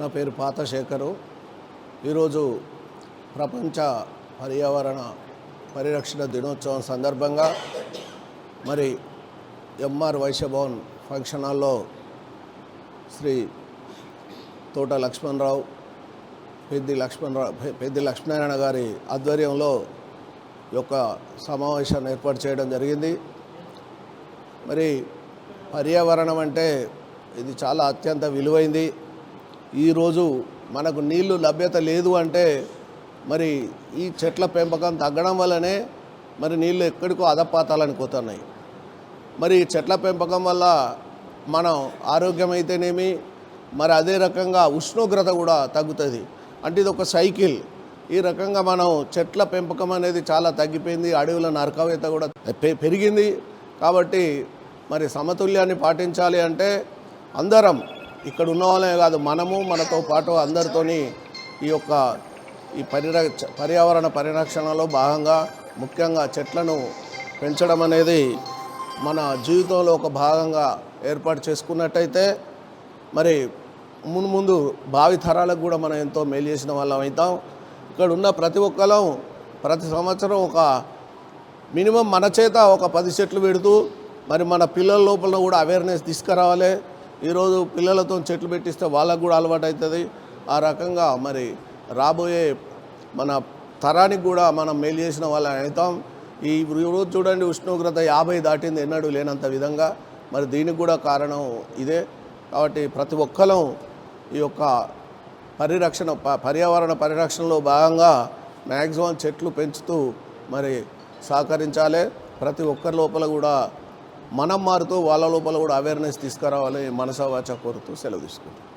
నా పేరు పాత శేఖరు ఈరోజు ప్రపంచ పర్యావరణ పరిరక్షణ దినోత్సవం సందర్భంగా మరి ఎంఆర్ వైశ్యభవన్ ఫంక్షన్ హాల్లో శ్రీ తోట లక్ష్మణరావు పెద్ది లక్ష్మణరావు పెద్ది లక్ష్మీనారాయణ గారి ఆధ్వర్యంలో యొక్క సమావేశాన్ని ఏర్పాటు చేయడం జరిగింది. మరి పర్యావరణం అంటే ఇది చాలా అత్యంత విలువైంది. ఈరోజు మనకు నీళ్ళు లభ్యత లేదు అంటే మరి ఈ చెట్ల పెంపకం తగ్గడం వల్లనే మరి నీళ్ళు ఎక్కడికో అదపాతాలని పోతున్నాయి మరి చెట్ల పెంపకం వల్ల మనం ఆరోగ్యం అయితేనేమి మరి అదే రకంగా ఉష్ణోగ్రత కూడా తగ్గుతుంది. అంటే ఇది ఒక సైకిల్. ఈ రకంగా మనం చెట్ల పెంపకం అనేది చాలా తగ్గిపోయింది అడవుల నరకవేత కూడా పెరిగింది. కాబట్టి మరి సమతుల్యాన్ని పాటించాలి అంటే అందరం ఇక్కడ ఉన్న వాళ్ళమే కాదు మనము మనతో పాటు అందరితోని ఈ యొక్క ఈ పరిరక్ష పర్యావరణ పరిరక్షణలో భాగంగా ముఖ్యంగా చెట్లను పెంచడం అనేది మన జీవితంలో ఒక భాగంగా ఏర్పాటు చేసుకున్నట్టయితే మరి ముందు ముందు భావి తరాలకు కూడా మనం ఎంతో మేలు చేసిన వాళ్ళం అవుతాం. ఇక్కడ ఉన్న ప్రతి ఒక్కరం ప్రతి సంవత్సరం ఒక మినిమం మన చేత ఒక పది చెట్లు పెడుతూ మరి మన పిల్లల లోపల కూడా అవేర్నెస్ తీసుకురావాలి. ఈరోజు పిల్లలతో చెట్లు పెట్టిస్తే వాళ్ళకు కూడా అలవాటు అవుతుంది ఆ రకంగా మరి రాబోయే మన తరానికి కూడా మనం మేలు చేసిన వాళ్ళ అవుతాం. ఈ రోజు చూడండి ఉష్ణోగ్రత యాభై దాటింది ఎన్నడూ లేనంత విధంగా. మరి దీనికి కూడా కారణం ఇదే. కాబట్టి ప్రతి ఒక్కరం ఈ యొక్క పరిరక్షణ ప- పర్యావరణ పరిరక్షణలో భాగంగా మ్యాక్సిమం చెట్లు పెంచుతూ మరి సహకరించాలి. ప్రతి ఒక్కరి లోపల కూడా మనం మారుతూ వాళ్ళ లోపల కూడా అవేర్నెస్ తీసుకురావాలి మనసా వాచ కోరుతూ సెలవు తీసుకుంటాం